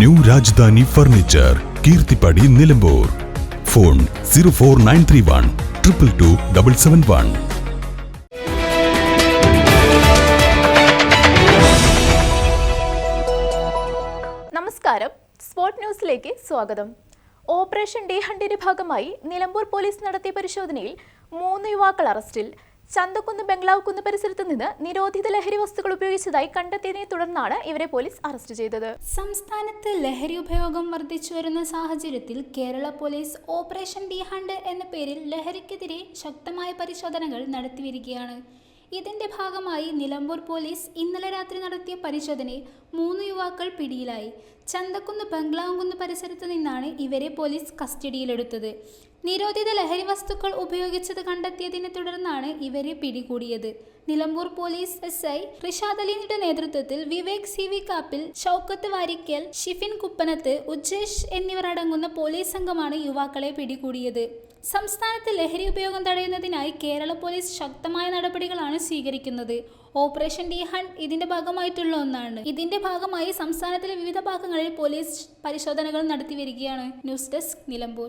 New Rajdhani furniture Keerthippadi Nilambur. Phone zero four nine three one triple two double seven one. നമസ്കാരം. Spot ന്യൂസിലേക്ക് സ്വാഗതം. Operation D ഹണ്ടിന്റെ ഭാഗമായി Nilambur police നടത്തിയ പരിശോധനയിൽ മൂന്ന് യുവാക്കൾ അറസ്റ്റിൽ. ചന്തക്കുന്ന് ബംഗ്ലാവ് കുന്ന് പരിസരത്ത് നിന്ന് നിരോധിത ലഹരി വസ്തുക്കൾ ഉപയോഗിച്ചതായി കണ്ടെത്തിയതിനെ തുടർന്നാണ് ഇവരെ പോലീസ് അറസ്റ്റ് ചെയ്തത്. സംസ്ഥാനത്ത് ലഹരി ഉപയോഗം വർദ്ധിച്ചു വരുന്ന സാഹചര്യത്തിൽ Kerala police operation D hunt എന്ന പേരിൽ ലഹരിക്കെതിരെ ശക്തമായ പരിശോധനകൾ നടത്തിവരികയാണ്. ഇതിന്റെ ഭാഗമായി നിലമ്പൂർ പോലീസ് ഇന്നലെ രാത്രി നടത്തിയ പരിശോധനയിൽ മൂന്ന് യുവാക്കൾ പിടിയിലായി. ചന്തക്കുന്ന് ബംഗ്ലാവുംകുന്ന് പരിസരത്ത് നിന്നാണ് ഇവരെ പോലീസ് കസ്റ്റഡിയിലെടുത്തത്. നിരോധിത ലഹരി വസ്തുക്കൾ ഉപയോഗിച്ചത് കണ്ടെത്തിയതിനെ തുടർന്നാണ് ഇവരെ പിടികൂടിയത്. Nilambur police S I Rishad അലീനിയുടെ നേതൃത്വത്തിൽ വിവേക് സി വി കാപ്പിൽ ഷൗക്കത്ത് വാരിക്കൽ ഷിഫിൻ കുപ്പനത്ത് ഉജ്ജേഷ് എന്നിവർ അടങ്ങുന്ന പോലീസ് സംഘമാണ് യുവാക്കളെ പിടികൂടിയത്. സംസ്ഥാനത്ത് ലഹരി ഉപയോഗം തടയുന്നതിനായി കേരള പോലീസ് ശക്തമായ നടപടികളാണ് സ്വീകരിക്കുന്നത്. ഓപ്പറേഷൻ ഡി ഹൺ ഇതിന്റെ ഭാഗമായിട്ടുള്ള ഒന്നാണ്. ഇതിന്റെ ഭാഗമായി സംസ്ഥാനത്തിലെ വിവിധ ഭാഗങ്ങളിൽ പോലീസ് പരിശോധനകൾ നടത്തി വരികയാണ് ന്യൂസ് ഡെസ്ക് നിലമ്പൂർ